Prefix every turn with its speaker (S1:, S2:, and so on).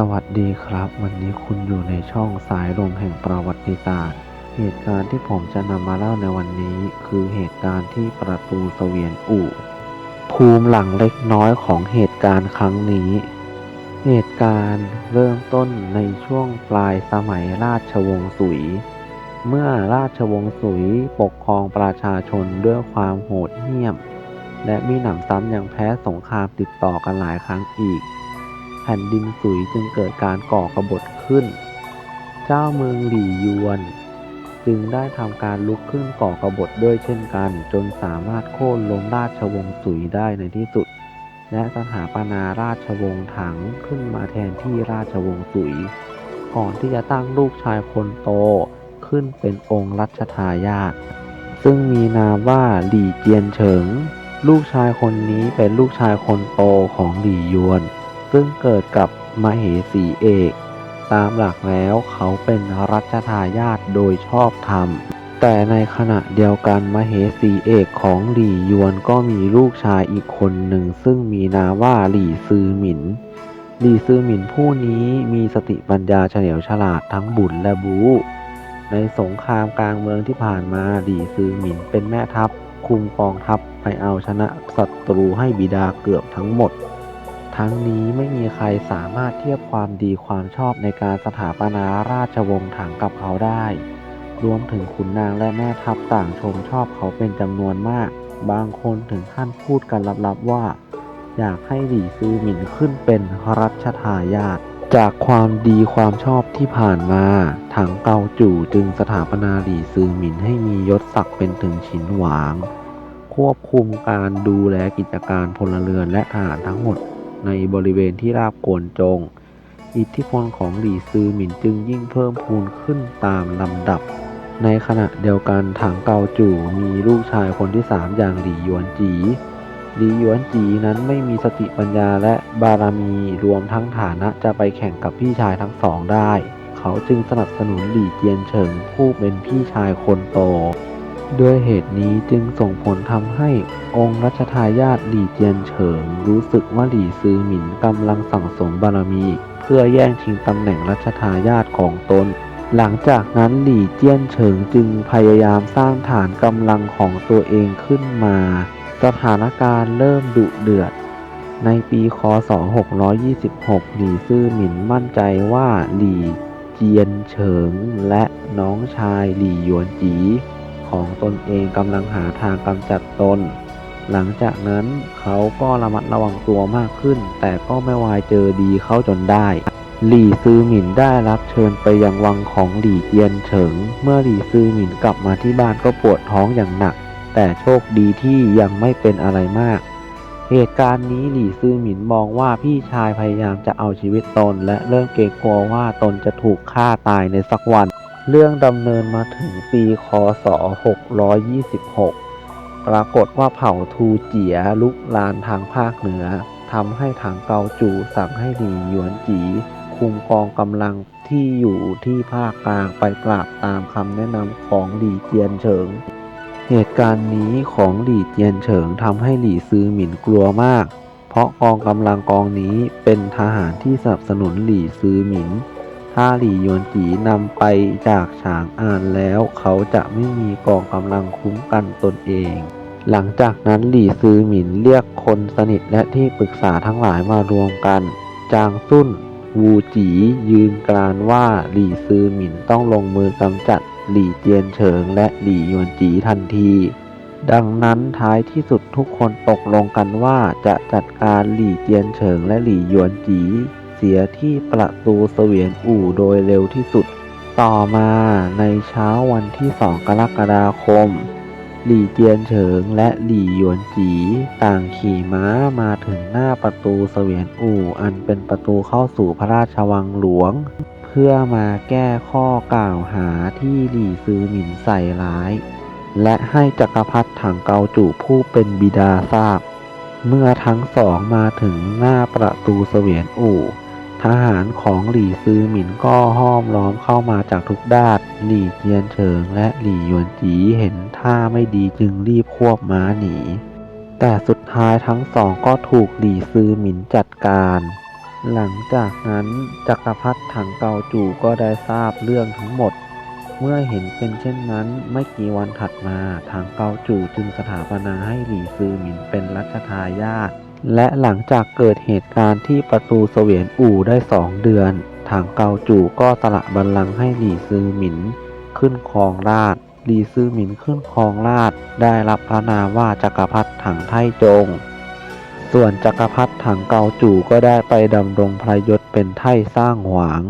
S1: สวัสดีครับ วันนี้คุณอยู่ในช่องสายลมแห่งประวัติศาสตร์ เหตุการณ์ที่ผมจะนำมาเล่าในวันนี้ คือเหตุการณ์ที่ประตูสเสวียนอู่ภูมิหลังเล็กน้อยของเหตุการณ์ครั้งนี้ เหตุการณ์เริ่มต้นในช่วงปลายสมัยราชวงศ์สุย เมื่อราชวงศ์สุยปกครองประชาชนด้วยความโหดเหี้ยม และมีหนำซ้ำยังแพ้สงครามติดต่อกันหลายครั้งอีก แผ่นดินสุยจึงเกิดการก่อกบฏขึ้น เจ้าเมืองหลี่ยวน จึงได้ทำการลุกขึ้นก่อกบฏด้วยเช่นกัน จนสามารถโค่นล้มราชวงศ์สุยได้ในที่สุด และสถาปนาราชวงศ์ถังขึ้นมาแทนที่ราชวงศ์สุย ก่อนที่จะตั้งลูกชายคนโตขึ้นเป็นองค์รัชทายาทซึ่งมีนามว่าหลี่เจียนเฉิง ลูกชายคนนี้เป็นลูกชายคนโตของหลี่ยวน ซึ่งเกิดกับมเหสีเอก ตามหลักแล้วเขาเป็นรัชทายาทโดยชอบธรรม แต่ในขณะเดียวกันมเหสีเอกของหลี่ยวนก็มีลูกชายอีกคนหนึ่ง ซึ่งมีนามว่าหลี่ซือหมิน หลี่ซือหมินผู้นี้มีสติปัญญาเฉลียวฉลาดทั้งบุญและบูในสงครามกลางเมืองที่ผ่านมาหลี่ซือหมินเป็นแม่ทัพคุมกองทัพไปเอาชนะศัตรูให้บิดาเกือบทั้งหมด ทั้งนี้ไม่มีใครสามารถเทียบความดีความชอบในการสถาปนาราชวงศ์ถังกับเขาได้ รวมถึงขุนนางและแม่ทัพต่างชมชอบเขาเป็นจำนวนมาก บางคนถึงขั้นพูดกันลับๆว่า อยากให้หลี่ซือหมินขึ้นเป็นรัชทายาทจากความดีความชอบที่ผ่านมา ถังเกาจู่ จึงสถาปนาหลี่ซือหมินให้มียศศักดิ์เป็นถึงฉินหวาง ควบคุมการดูแลกิจการพลเรือนและทหารทั้งหมด ในบริเวณที่ราบโกนจง อิทธิพลของหลี่ซือหมินจึงยิ่งเพิ่มพูนขึ้นตามลำดับ ในขณะเดียวกันถังเกาจู่ มีลูกชายคนที่สามอย่างหลี่หยวนจีหลี่หยวนจีนั้นไม่มีสติปัญญาและบารมีรวมทั้งฐานะจะไปแข่งกับพี่ชายทั้งสองได้ เขาจึงสนับสนุนหลี่เจียนเฉิงผู้เป็นพี่ชายคนโต ด้วยเหตุนี้จึงส่งผลทำให้องค์รัชทายาทหลี่เจียนเฉิงรู้สึกว่าหลี่ซือหมินกำลังสั่งสมบารมี เพื่อแย่งชิงตำแหน่งรัชทายาทของตน หลังจากนั้นหลี่เจียนเฉิงจึงพยายามสร้างฐานกำลังของตัวเองขึ้นมา สถานการณ์เริ่มดุเดือด ในปีคศ 626 หลี่ซื่อหมินมั่นใจว่าหลี่เจียนเฉิงและน้องชายหลี่หยวนจี ของตนเองกำลังหาทางกำจัดตน หลังจากนั้นเขาก็ระมัดระวังตัวมากขึ้น แต่ก็ไม่วายเจอดีเข้าจนได้ หลี่ซือหมินได้รับเชิญไปยังวังของหลี่เจียนเฉิง เมื่อหลี่ซือหมินกลับมาที่บ้านก็ปวดท้องอย่างหนัก แต่โชคดีที่ยังไม่เป็นอะไรมากเหตุการณ์นี้หลี่ซือหมินมองว่าพี่ชายพยายามจะเอาชีวิตตน และเริ่มเกรงกลัวว่าตนจะถูกฆ่าตายในสักวัน เรื่องดำเนินมาถึงปีคศ 626 ปรากฏว่าเผ่าทูเจียลุกลานทางภาคเหนือทำให้ถังเกาจูสั่งให้หลีหยวนจีคุมกองกำลังที่อยู่ที่ภาคกลางไปปราบตามคำแนะนำของหลี่เจียนเฉิง เหตุการณ์นี้ของหลี่เจียนเฉิงทำให้หลี่ซือหมินกลัวมาก เพราะกองกำลังกองนี้เป็นทหารที่สนับสนุนหลี่ซือหมิน ถ้าหลี่หยวนจีนำไปจากฉางอานแล้ว เขาจะไม่มีกองกำลังคุ้มกันตนเอง หลังจากนั้นหลี่ซือหมินเรียกคนสนิทและที่ปรึกษาทั้งหลายมารวมกัน จางซุ่น วูจียืนกรานว่าหลี่ซือหมินต้องลงมือกำจัดหลี่เจียนเฉิงและหลี่หยวนจีทันทีดังนั้นท้ายที่สุดทุกคนตกลงกันว่าจะจัดการหลี่เจียนเฉิงและหลี่หยวนจี สียที่ประตูเสวียนอู่โดยเร็วที่สุด ต่อมาในเช้าวันที่2กรกฎาคม หลี่เจียนเฉิงและหลี่หยวนจีต่างขี่ม้ามาถึงหน้าประตูเสวียนอู่อันเป็นประตูเข้าสู่พระราชวังหลวง เพื่อมาแก้ข้อกล่าวหาที่หลี่ซือหมินใส่ร้าย และให้จักรพรรดิถังเกาจู่ผู้เป็นบิดาทราบเมื่อทั้งสองมาถึงหน้าประตูเสวียนอู่ ทหารของหลี่ซือหมินก็ห้อมล้อมเข้ามาจากทุกด้านหลี่เจียนเฉิงและหลี่หยวนจีเห็นท่าไม่ดีจึงรีบควบม้าหนี แต่สุดท้ายทั้งสองก็ถูกหลี่ซือหมินจัดการ หลังจากนั้นจักรพรรดิถังเกาจู่ก็ได้ทราบเรื่องทั้งหมด เมื่อเห็นเป็นเช่นนั้นไม่กี่วันถัดมาถังเกาจู่จึงสถาปนาให้หลี่ซือหมินเป็นรัชทายาท และหลังจากเกิดเหตุการณ์ที่ประตูเสวียนอู่ได้สองเดือนถังเกาจู่ก็สละบัลลังก์ให้หลีซือหมิน ขึ้นครองราชหลีซือหมินขึ้นครองราชได้รับพระนามว่าจักรพรรดิถังไทจง ส่วนจักรพรรดิถังเกาจู่ก็ได้ไปดำรงพระยศเป็นไทสร้างหวาง